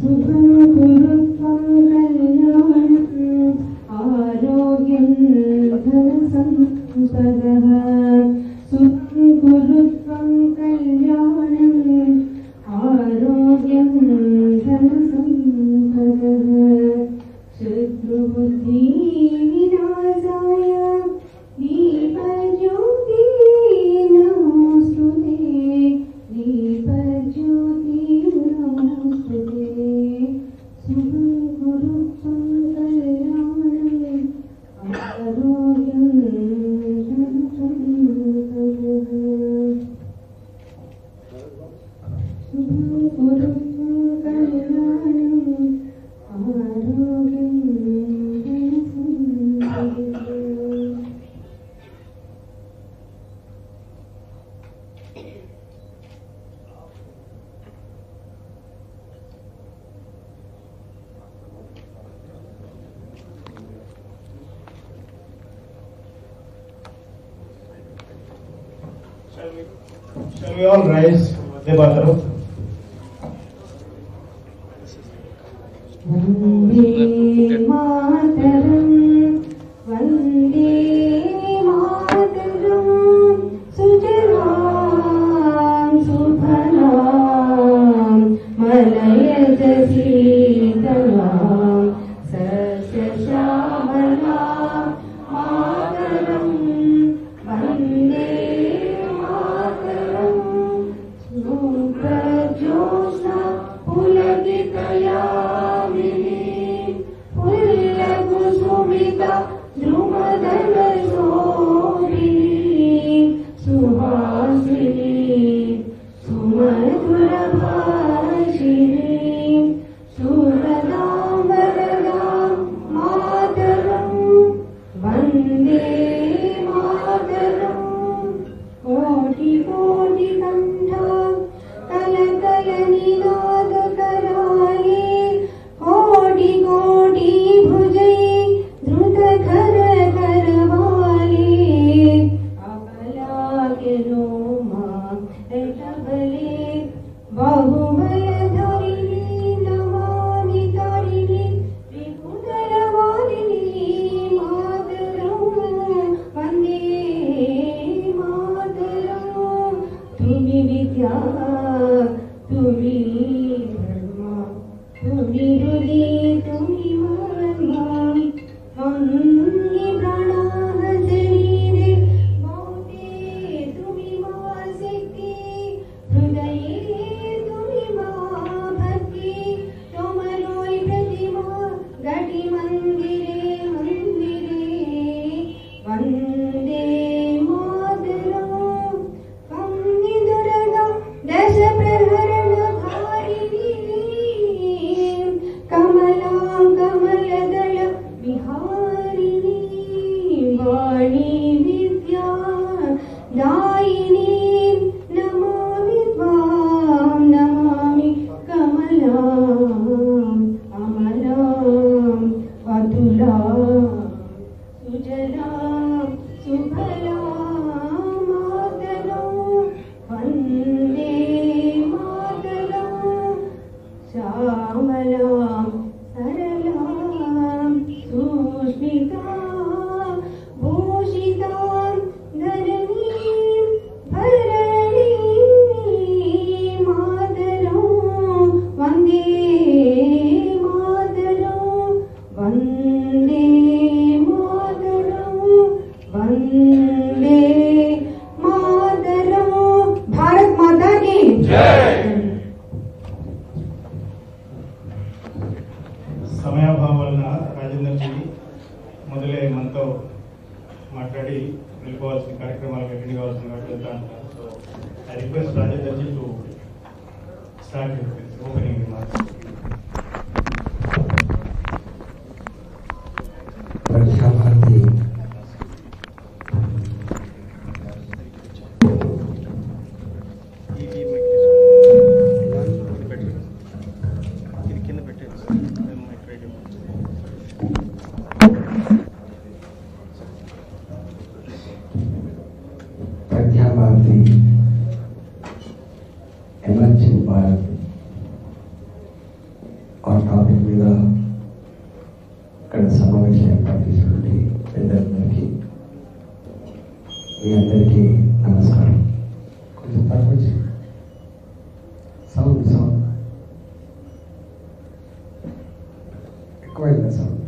सुखं आरोग्यं धनसम्पदा Lord. ಕಮಲದಳ ವಿಹಾರ ఎక్కువైందా సౌండ్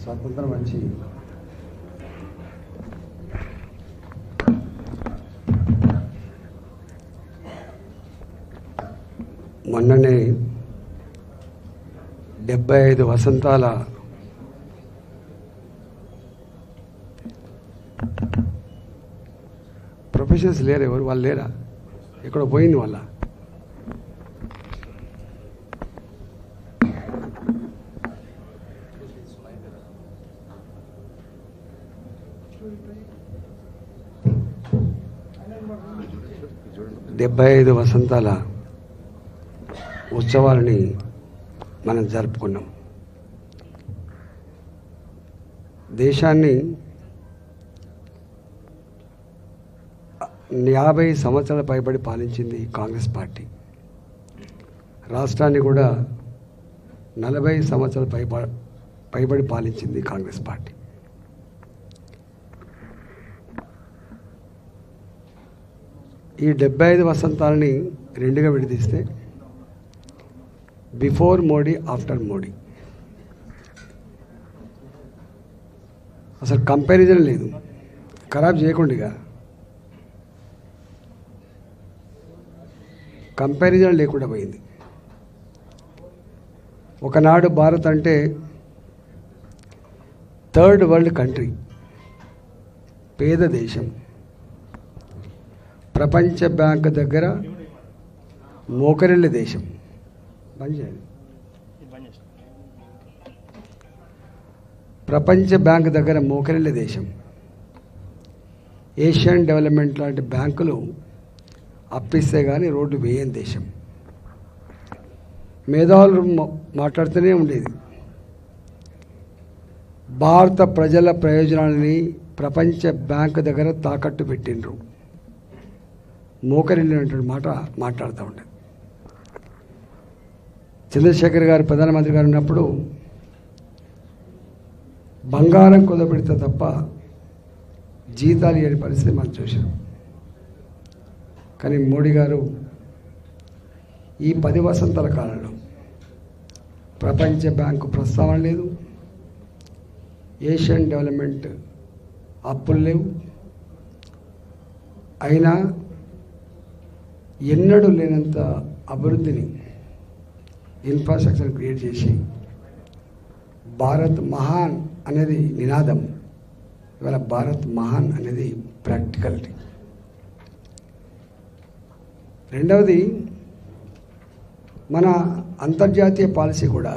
స్వాతంత్రం వచ్చి మొన్ననే డెబ్బై ఐదు వసంతాల ప్రొఫెషనల్స్ లేరు ఎవరు వాళ్ళు లేరా? ఇక్కడ పోయింది వాళ్ళ? డెబ్బై ఐదు వసంతాల ఉత్సవాలని మనం జరుపుకున్నాం. దేశాన్ని యాభై సంవత్సరాల పైబడి పాలించింది కాంగ్రెస్ పార్టీ. రాష్ట్రాన్ని కూడా నలభై సంవత్సరాల పైబ పైబడి పాలించింది కాంగ్రెస్ పార్టీ. ఈ డెబ్బై ఐదు వసంతాలని రెండుగా విడదీస్తే బిఫోర్ మోడీ ఆఫ్టర్ మోడీ. అసలు కంపారిజన్ లేదు. ఖరాబ్ చేయకుండా కంపారిజన్ లేకుండా పోయింది. ఒకనాడు భారత్ అంటే థర్డ్ వరల్డ్ కంట్రీ పేద దేశం. ప్రపంచ బ్యాంక్ దగ్గర మోకరిల్ల దేశం. ప్రపంచ బ్యాంక్ దగ్గర మోకరిల్ల దేశం. ఏషియన్ డెవలప్మెంట్ లాంటి బ్యాంకులు అప్పిస్తే కానీ రోడ్డు వేయని దేశం. మేధావులు మాట్లాడుతూనే ఉండేది. భారత ప్రజల ప్రయోజనాలని ప్రపంచ బ్యాంకు దగ్గర తాకట్టు పెట్టిండ్రు. మోకరిల్లినటువంటి మాట మాట్లాడుతూ ఉండే. చంద్రశేఖర్ గారు ప్రధానమంత్రి గారు ఉన్నప్పుడు బంగారం కుదపెడితే తప్ప జీతాలు ఇవ్వని పరిస్థితి మనం చూసాం కానీ మోడీ గారు ఈ పది వసంతాల కాలంలో ప్రపంచ బ్యాంకు ప్రస్తావన లేదు ఏషియన్ డెవలప్మెంట్ అప్పులు లేవు. అయినా ఎన్నడూ లేనంత అభివృద్ధిని ఇన్ఫ్రాస్ట్రక్చర్ క్రియేట్ చేసి భారత్ మహాన్ అనేది నినాదం. ఇవాళ భారత్ మహాన్ అనేది ప్రాక్టికాలిటీ. రెండవది మన అంతర్జాతీయ పాలసీ కూడా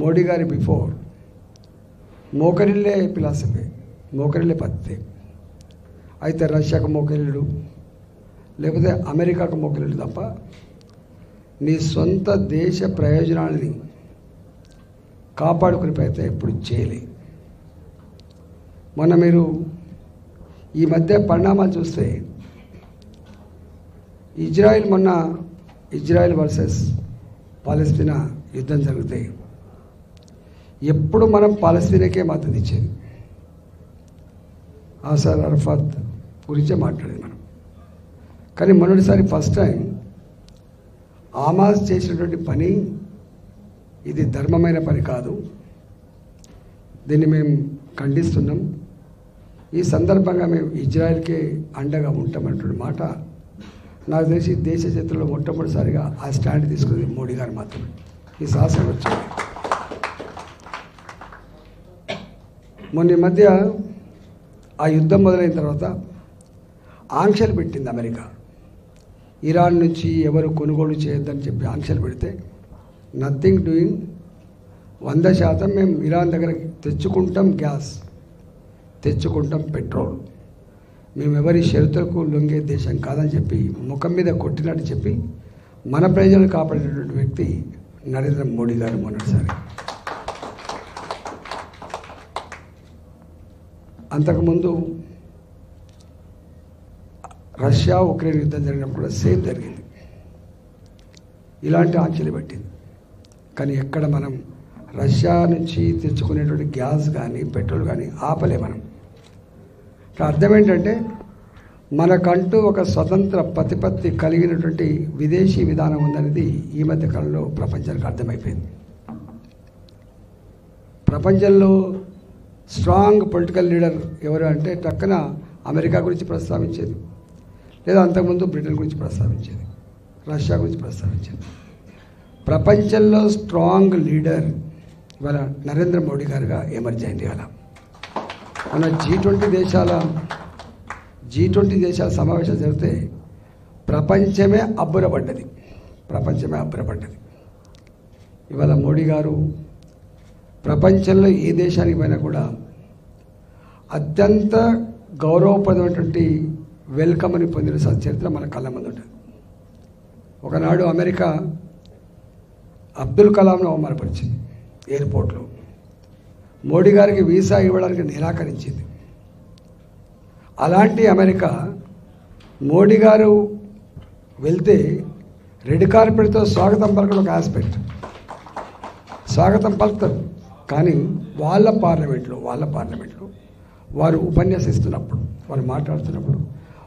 మోడీ గారి బిఫోర్ మోకరిల్లే ఫిలాసఫీ మోకరిల్లే పద్ధతి. అయితే రష్యాకు మోకరిల్లుడు లేకపోతే అమెరికాకు మోకరిల్లు తప్ప నీ సొంత దేశ ప్రయోజనాలని కాపాడుకునే ప్రయత్నం ఎప్పుడు చేయలే. మొన్న మీరు ఈ మధ్య పరిణామాలు చూస్తే ఇజ్రాయిల్ మొన్న ఇజ్రాయిల్ వర్సెస్ పాలస్తీనా యుద్ధం జరుగుతాయి ఎప్పుడు మనం పాలస్తీనాకే మద్దతు ఇచ్చేది? ఆసార్ అరఫాత్ గురించే మాట్లాడేది మనం. కానీ మొన్నటిసారి ఫస్ట్ టైం ఆమాజ్ చేసినటువంటి పని ఇది ధర్మమైన పని కాదు. దీన్ని మేము ఖండిస్తున్నాం. ఈ సందర్భంగా మేము ఇజ్రాయెల్కే అండగా ఉంటామంటున్న మాట నాకు తెలిసి దేశ చరిత్రలో మొట్టమొదటిసారిగా ఆ స్టాండ్ తీసుకుంది మోడీ గారు మాత్రమే. ఈ శాసనం వచ్చింది. మొన్న ఈ మధ్య ఆ యుద్ధం మొదలైన తర్వాత ఆంక్షలు పెట్టింది అమెరికా. ఇరాన్ నుంచి ఎవరు కొనుగోలు చేయొద్దని చెప్పి ఆంక్షలు పెడితే నథింగ్ డూయింగ్ వంద శాతం మేము ఇరాన్ దగ్గర తెచ్చుకుంటాం గ్యాస్ తెచ్చుకుంటాం పెట్రోల్. మేము ఎవరి షరతులకు లొంగే దేశం కాదని చెప్పి ముఖం మీద కొట్టినట్టు చెప్పి మన ప్రజలను కాపాడేటటువంటి వ్యక్తి నరేంద్ర మోడీ గారు మొన్నటిసారి అంతకుముందు రష్యా ఉక్రెయిన్ యుద్ధం జరిగినప్పుడు కూడా సేమ్ జరిగింది. ఇలాంటి ఆంక్షలు పెట్టింది. కానీ ఎక్కడ మనం రష్యా నుంచి తెచ్చుకునేటువంటి గ్యాస్ కానీ పెట్రోల్ కానీ ఆపలే మనం. అర్థం ఏంటంటే మనకంటూ ఒక స్వతంత్ర ప్రతిపత్తి కలిగినటువంటి విదేశీ విధానం ఉందనేది ఈ మధ్య కాలంలో ప్రపంచానికి అర్థమైపోయింది. ప్రపంచంలో స్ట్రాంగ్ పొలిటికల్ లీడర్ ఎవరు అంటే టక్కన అమెరికా గురించి ప్రస్తావించేది లేదా అంతకుముందు బ్రిటన్ గురించి ప్రస్తావించేది రష్యా గురించి ప్రస్తావించేది. ప్రపంచంలో స్ట్రాంగ్ లీడర్ ఇవాళ నరేంద్ర మోడీ గారుగా ఎమర్జ్ అయింది ఇవాళ. మన జీ ట్వంటీ దేశాల జీ ట్వంటీ దేశాల సమావేశం జరిగితే ప్రపంచమే అబ్బురపడ్డది. ప్రపంచమే అబ్బురపడ్డది. ఇవాళ మోడీ గారు ప్రపంచంలో ఏ దేశానికి పోయినా కూడా అత్యంత గౌరవప్రదమైనటువంటి వెల్కమ్ అని పొందిన సచరిత్ర మన కళ్ళ ముందు ఉంటుంది. ఒకనాడు అమెరికా అబ్దుల్ కలాంను అవమానపరిచింది. ఎయిర్పోర్ట్లో. మోడీ గారికి వీసా ఇవ్వడానికి నిరాకరించింది. అలాంటి అమెరికా మోడీ గారు వెళ్తే రెడ్ కార్పెట్తో స్వాగతం పలకడం ఒక ఆస్పెక్ట్. స్వాగతం పలుకుతారు. కానీ వాళ్ళ పార్లమెంట్లో వాళ్ళ పార్లమెంట్లో వారు ఉపన్యాసిస్తున్నప్పుడు వారు మాట్లాడుతున్నప్పుడు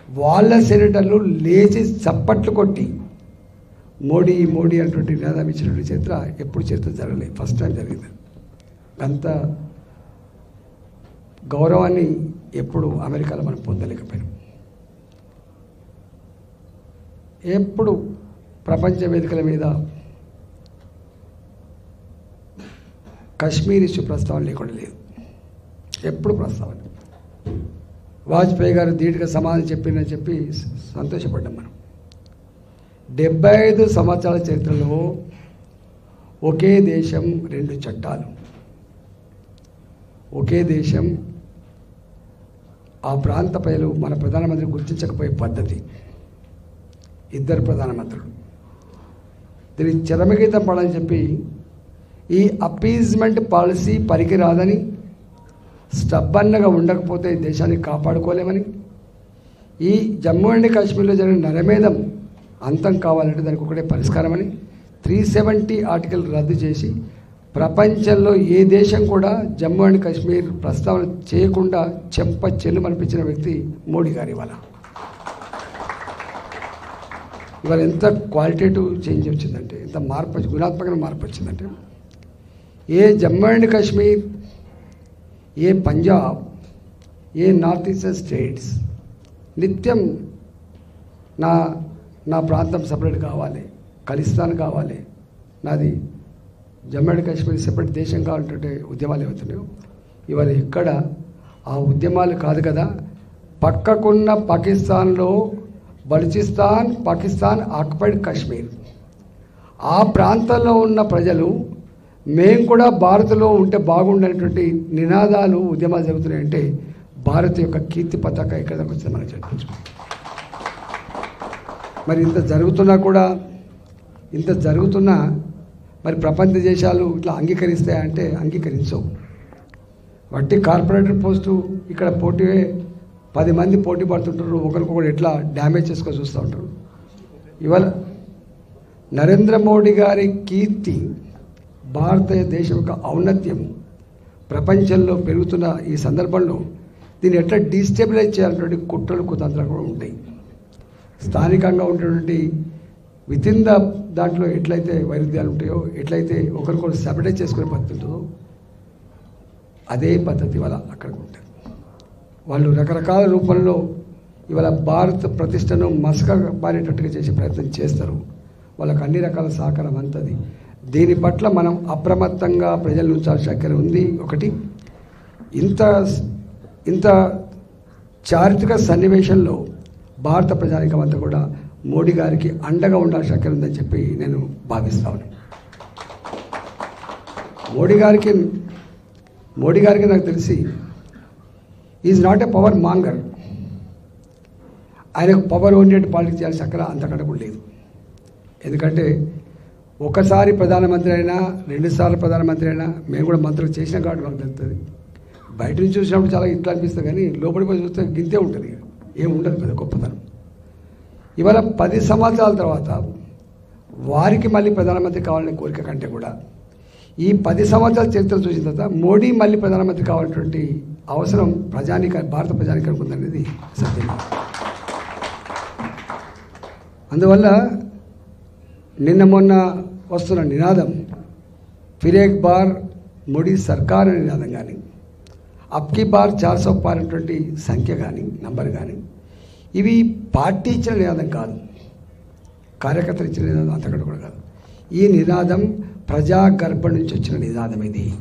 వాళ్ళ సెనేటర్లు లేచి చప్పట్లు కొట్టి మోడీ మోడీ అటువంటి నినాదం ఇచ్చినటువంటి చరిత్ర ఎప్పుడు చరిత్ర జరగలేదు. ఫస్ట్ టైం జరిగింది. అంతా గౌరవాన్ని ఎప్పుడు అమెరికాలో మనం పొందలేకపోయినాం. ఎప్పుడు ప్రపంచ వేదికల మీద కశ్మీర్ ఇష్యూ ప్రస్తావన లేకుండా లేదు. ఎప్పుడు ప్రస్తావన. వాజ్పేయి గారు ధీటుగా సమాధానం చెప్పిందని చెప్పి సంతోషపడ్డాం మనం. డెబ్బై ఐదు సంవత్సరాల చరిత్రలో ఒకే దేశం రెండు చట్టాలు. ఒకే దేశం ఆ ప్రాంత ప్రజలు మన ప్రధానమంత్రి గుర్తించకపోయే పద్ధతి. ఇద్దరు ప్రధానమంత్రులు. దీనికి చరమగీతం పడాలని చెప్పి ఈ అపీజ్మెంట్ పాలసీ పనికిరాదని స్టబ్బన్నగా ఉండకపోతే దేశాన్ని కాపాడుకోలేమని ఈ జమ్మూ అండ్ కాశ్మీర్లో జరిగిన నరమేధం అంతం కావాలంటే దానికి ఒకటే పరిష్కారమని త్రీ సెవెంటీ ఆర్టికల్ రద్దు చేసి ప్రపంచంలో ఏ దేశం కూడా జమ్మూ అండ్ కాశ్మీర్ ప్రస్తావన చేయకుండా చెంప చెల్లు అనిపించిన వ్యక్తి మోడీ గారి ఇవాళ ఇవాళ ఎంత క్వాలిటేటివ్ చేంజ్ వచ్చిందంటే ఎంత మార్పు వచ్చి- గుణాత్మకమైన మార్పు వచ్చిందంటే ఏ జమ్మూ అండ్ కాశ్మీర్ ఏ పంజాబ్ ఏ నార్త్ ఈస్టర్న్ స్టేట్స్ నిత్యం నా నా ప్రాంతం సపరేట్ కావాలి ఖలిస్తాన్ కావాలి నాది జమ్మూ అండ్ కాశ్మీర్ సెపరేట్ దేశం కావాలంటే ఉద్యమాలు అవుతున్నాయి ఇవాళ ఎక్కడ ఆ ఉద్యమాలు కాదు కదా పక్కకున్న పాకిస్తాన్లో బలుచిస్తాన్ పాకిస్తాన్ ఆక్యుపైడ్ కాశ్మీర్. ఆ ప్రాంతంలో ఉన్న ప్రజలు మేము కూడా భారత్లో ఉంటే బాగుండేటువంటి నినాదాలు ఉద్యమాలు జరుగుతున్నాయంటే భారత్ యొక్క కీర్తి పతాక ఎక్కడ వచ్చింది మనం మనకు చెప్పచ్చు మరి ఇంత జరుగుతున్నా కూడా ఇంత జరుగుతున్నా మరి ప్రపంచ దేశాలు ఇట్లా అంగీకరిస్తాయంటే అంగీకరించవు. వట్టి కార్పొరేటర్ పోస్టు ఇక్కడ పోటీ పది మంది పోటీ పడుతుంటారు ఒకరికొకరు ఎట్లా డ్యామేజ్ చేసుకొని చూస్తూ ఉంటారు. ఇవాళ నరేంద్ర మోడీ గారి కీర్తి భారతదేశం యొక్క ఔన్నత్యం ప్రపంచంలో పెరుగుతున్న ఈ సందర్భంలో దీన్ని ఎట్లా డీస్టెబిలైజ్ చేయాలన్నటువంటి కుట్రలు కుతంత్రాలు కూడా ఉంటాయి. స్థానికంగా ఉన్నటువంటి విత్ ఇన్ ద దాంట్లో ఎట్లయితే వైరుధ్యాలు ఉంటాయో ఎట్లయితే ఒకరికొకరు సెపరేట్ చేసుకునే పద్ధతి ఉంటుందో అదే పద్ధతి వల్ల అక్కడ ఉంటుంది. వాళ్ళు రకరకాల రూపంలో ఇవాళ భారత ప్రతిష్టను మసక మారేటట్టుగా చేసే ప్రయత్నం చేస్తారు. వాళ్ళకు అన్ని రకాల సహకారం అంతది. దీని పట్ల మనం అప్రమత్తంగా ప్రజలు ఉంచాల్సిన అక్కర ఉంది. ఒకటి ఇంత ఇంత చారిత్రక సన్నివేశంలో భారత ప్రజానికం అంతా కూడా మోడీ గారికి అండగా ఉండాల్సిన అక్కర ఉందని చెప్పి నేను భావిస్తా ఉన్నాను. మోడీ గారికి మోడీ గారికి నాకు తెలిసి is not a power monger ఆయనకు పవర్ ఓరియంటెడ్ పాలిటిక్స్ చేయాల్సిన అక్కడ అంతకంటే కూడా లేదు. ఎందుకంటే ఒకసారి ప్రధానమంత్రి అయినా రెండుసార్లు ప్రధానమంత్రి అయినా మేము కూడా మంత్రులు చేసిన కాబట్టి మాకు తెలుస్తుంది. బయట నుంచి చూసినప్పుడు చాలా ఇట్లా అనిపిస్తుంది కానీ లోపలికి పోయి చూస్తే గింతే ఉంటుంది. ఏం ఉండదు కదా గొప్పతనం. ఇవాళ పది సంవత్సరాల తర్వాత వారికి మళ్ళీ ప్రధానమంత్రి కావాలనే కోరిక కంటే కూడా ఈ పది సంవత్సరాల చరిత్ర చూసిన తర్వాత మోడీ మళ్ళీ ప్రధానమంత్రి కావాలన్నటువంటి అవసరం ప్రజానిక భారత ప్రజానికి ఉందనేది సత్యం. అందువల్ల నిన్న మొన్న వస్తున్న నినాదం ఫిరేక్ బార్ మోడీ సర్కార్ అనే నినాదం కానీ అప్కి బార్ చార్ సో పార్ అనేటువంటి సంఖ్య కానీ నంబర్ కానీ ఇవి పార్టీ ఇచ్చిన నినాదం కాదు. కార్యకర్తలు ఇచ్చిన నినాదం అంతకంటే కూడా కాదు. ఈ నినాదం ప్రజాగర్భ నుంచి వచ్చిన నినాదం ఇది.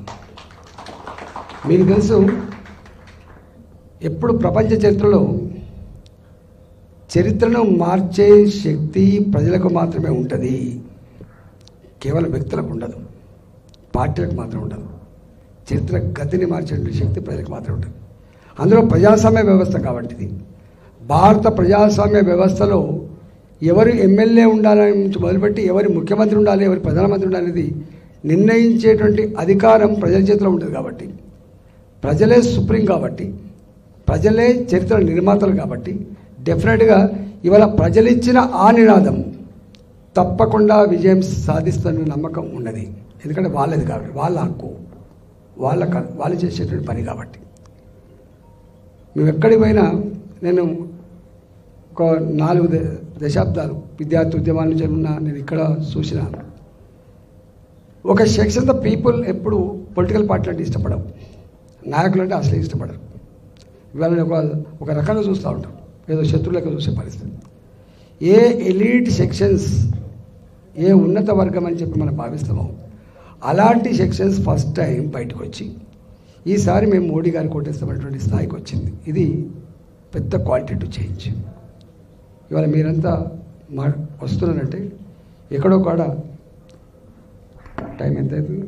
మీకు తెలుసు ఎప్పుడు ప్రపంచ చరిత్రలో చరిత్రను మార్చే శక్తి ప్రజలకు మాత్రమే ఉంటుంది. కేవలం వ్యక్తులకు ఉండదు. పార్టీలకు మాత్రం ఉండదు. చరిత్ర గతిని మార్చే శక్తి ప్రజలకు మాత్రం ఉంటుంది. అందులో ప్రజాస్వామ్య వ్యవస్థ కాబట్టి ఇది భారత ప్రజాస్వామ్య వ్యవస్థలో ఎవరు ఎమ్మెల్యే ఉండాలని నుంచి మొదలుపెట్టి ఎవరు ముఖ్యమంత్రి ఉండాలి ఎవరి ప్రధానమంత్రి ఉండాలి అనేది నిర్ణయించేటువంటి అధికారం ప్రజల చేతిలో ఉంటుంది కాబట్టి. ప్రజలే సుప్రీం కాబట్టి. ప్రజలే చరిత్ర నిర్మాతలు కాబట్టి. డెఫినెట్గా ఇవాళ ప్రజలిచ్చిన ఆ నినాదం తప్పకుండా విజయం సాధిస్తున్న నమ్మకం ఉన్నది. ఎందుకంటే వాళ్ళది కాబట్టి వాళ్ళ హక్కు వాళ్ళ క- వాళ్ళు చేసేటువంటి పని కాబట్టి. మేము ఎక్కడికి పోయినా నేను ఒక నాలుగు ద- దశాబ్దాలు విద్యార్థి ఉద్యమాన్ని నుంచి నేను ఇక్కడ చూసినాను. ఒక సెక్షన్ ద పీపుల్ ఎప్పుడు పొలిటికల్ పార్టీ అంటే ఇష్టపడవు నాయకులు అంటే అసలే ఇష్టపడరు. ఇవాళ ఒక ఒక రకంగా చూస్తూ ఉంటాం. ఏదో శత్రువులకు చూసే పరిస్థితి. ఏ ఎలీట్ సెక్షన్స్ ఏ ఉన్నత వర్గం అని చెప్పి మనం భావిస్తామో అలాంటి సెక్షన్స్ ఫస్ట్ టైం బయటకు వచ్చి ఈసారి మేము మోడీ గారి కొట్టేస్తామనేటువంటి స్థాయికి వచ్చింది. ఇది పెద్ద క్వాలిటీ టు చేంజ్. ఇవాళ మీరంతా మా వస్తున్నారంటే ఎక్కడో కాడ టైం ఎంత అవుతుంది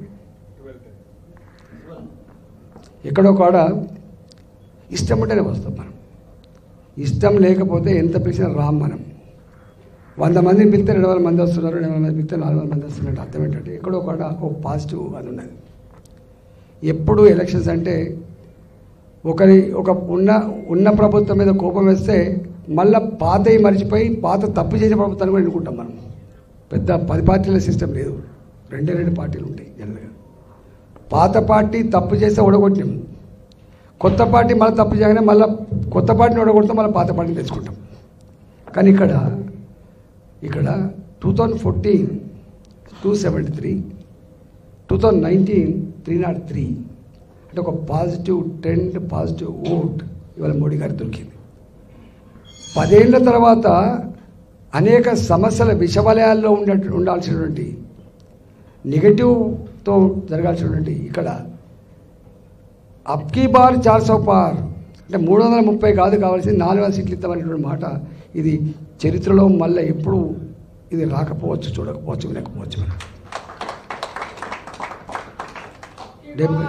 ఎక్కడో కాడ ఇష్టం ఉంటేనే వస్తాం మనం. ఇష్టం లేకపోతే ఎంత పిలిచినా రాం మనం. వంద మందిని పిలిస్తే రెండు వందల మంది వస్తున్నారు రెండు వందల మంది పిలిస్తే నాలుగు వందల మంది వస్తున్నారు అర్థం ఏంటంటే ఎక్కడో కాడ ఒక పాజిటివ్ అది ఉన్నది. ఎప్పుడు ఎలక్షన్స్ అంటే ఒకరి ఒక ఉన్న ఉన్న ప్రభుత్వం మీద కోపం వేస్తే మళ్ళా పాతవి మర్చిపోయి పాత తప్పు చేసిన ప్రభుత్వాన్ని కూడా ఎన్నుకుంటాం మనం. పెద్ద పది పార్టీల సిస్టమ్ లేదు. రెండే రెండు పార్టీలు ఉంటాయి జనరల్గా. పాత పార్టీ తప్పు చేస్తే ఓడగొట్టినాం. కొత్త పార్టీ మళ్ళీ తప్పు చేయగానే మళ్ళీ కొత్త పార్టీని ఓడగొడతాం మళ్ళీ పాత పార్టీని తెచ్చుకుంటాం. కానీ ఇక్కడ ఇక్కడ two thousand fourteen two seventy three two thousand nineteen three not three అంటే ఒక పాజిటివ్ ట్రెండ్ పాజిటివ్ ఓట్ ఇవాళ మోడీ గారికి దొరికింది. పదేళ్ళ తర్వాత అనేక సమస్యల విషవలయాల్లో ఉండ ఉండాల్సినటువంటి నెగటివ్తో జరగాల్సినటువంటి ఇక్కడ అప్కీ బార్ చార్ సో పార్ అంటే మూడు వందల ముప్పై కాదు కావాల్సింది నాలుగు వందల సీట్లు ఇస్తామనేటువంటి మాట ఇది చరిత్రలో మళ్ళీ ఎప్పుడు ఇది రాకపోవచ్చు చూడకపోవచ్చు వినకపోవచ్చు మనం. డెబ్బై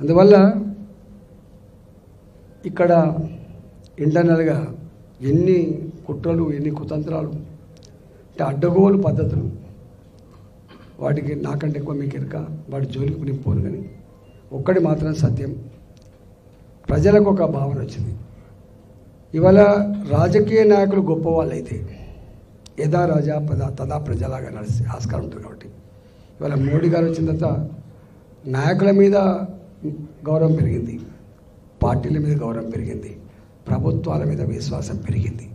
అందువల్ల ఇక్కడ ఇంటర్నల్గా ఎన్ని కుట్రలు ఎన్ని కుతంత్రాలు అంటే అడ్డగోలు పద్ధతులు వాటికి నాకంటే ఎక్కువ మీకు ఎరక వాటి జోలికి నింపోను కానీ ఒక్కటి మాత్రం సత్యం. ప్రజలకు ఒక భావన వచ్చింది. ఇవాళ రాజకీయ నాయకులు గొప్పవాళ్ళు అయితే యథా రాజా పదా తదా ప్రజలాగా నడిచే ఆస్కారం ఉంటుంది కాబట్టి. ఇవాళ మోడీ గారు వచ్చిన తర్వాత నాయకుల మీద గౌరవం పెరిగింది. పార్టీల మీద గౌరవం పెరిగింది. ప్రభుత్వాల మీద విశ్వాసం పెరిగింది.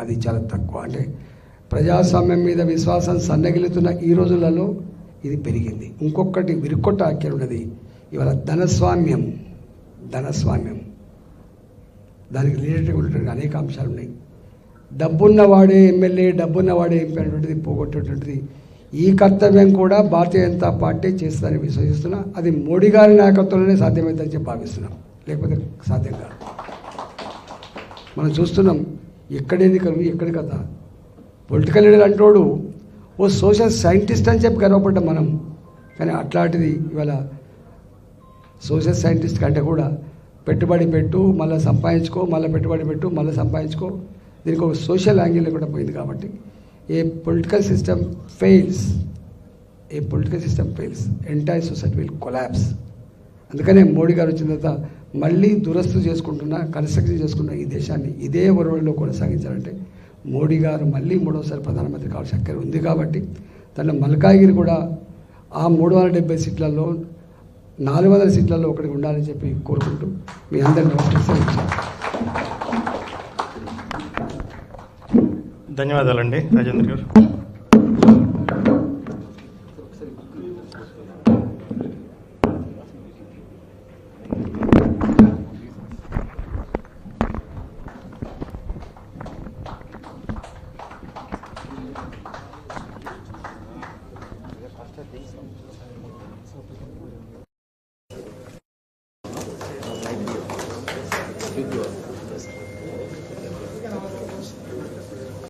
అది చాలా తక్కువ. అంటే ప్రజాస్వామ్యం మీద విశ్వాసం సన్నగిలుతున్న ఈ రోజులలో ఇది పెరిగింది. ఇంకొకటి విరుకొట్ట ఆఖ్యలు ఉన్నది. ఇవాళ ధనస్వామ్యం ధనస్వామ్యం. దానికి రిలేటెడ్ ఉన్నటువంటి అనేక అంశాలు ఉన్నాయి. డబ్బున్నవాడే ఎమ్మెల్యే డబ్బున్నవాడే ఎంపీ అనేటువంటిది పోగొట్టేటువంటిది ఈ కర్తవ్యం కూడా భారతీయ జనతా పార్టీ చేస్తుందని విశ్వసిస్తున్నా. అది మోడీ గారి నాయకత్వంలోనే సాధ్యమవుతుందని చెప్పి భావిస్తున్నాం. లేకపోతే సాధ్యం కాదు. మనం చూస్తున్నాం ఎక్కడేది కరువు ఎక్కడ కథ. పొలిటికల్ లీడర్ అంటోడు ఓ సోషల్ సైంటిస్ట్ అని చెప్పి గర్వపడ్డాం మనం. కానీ అట్లాంటిది ఇవాళ సోషల్ సైంటిస్ట్ కంటే కూడా పెట్టుబడి పెట్టు మళ్ళీ సంపాదించుకో మళ్ళీ పెట్టుబడి పెట్టు మళ్ళీ సంపాదించుకో. దీనికి ఒక సోషల్ యాంగిల్ కూడా పోయింది కాబట్టి. A political system fails a political system fails entire society will collapse అందుకనే మోడీ గారు వచ్చిన తర్వాత మళ్ళీ దురస్తు చేసుకుంటున్న కన్స్ట్రక్షన్ చేసుకున్న ఈ దేశాన్ని ఇదే ఒరవడిలో కొనసాగించాలంటే మోడీ గారు మళ్ళీ మూడోసారి ప్రధానమంత్రి కావాల్సిన అక్కర ఉంది కాబట్టి తన మల్కాగిరి కూడా ఆ మూడు వందల డెబ్బై సీట్లలో నాలుగు వందల సీట్లలో ఒకటి ఉండాలని చెప్పి కోరుకుంటూ మీ అందరిని నమస్కరిస్తాను ధన్యవాదాలండి. రాజేంద్ర గారు.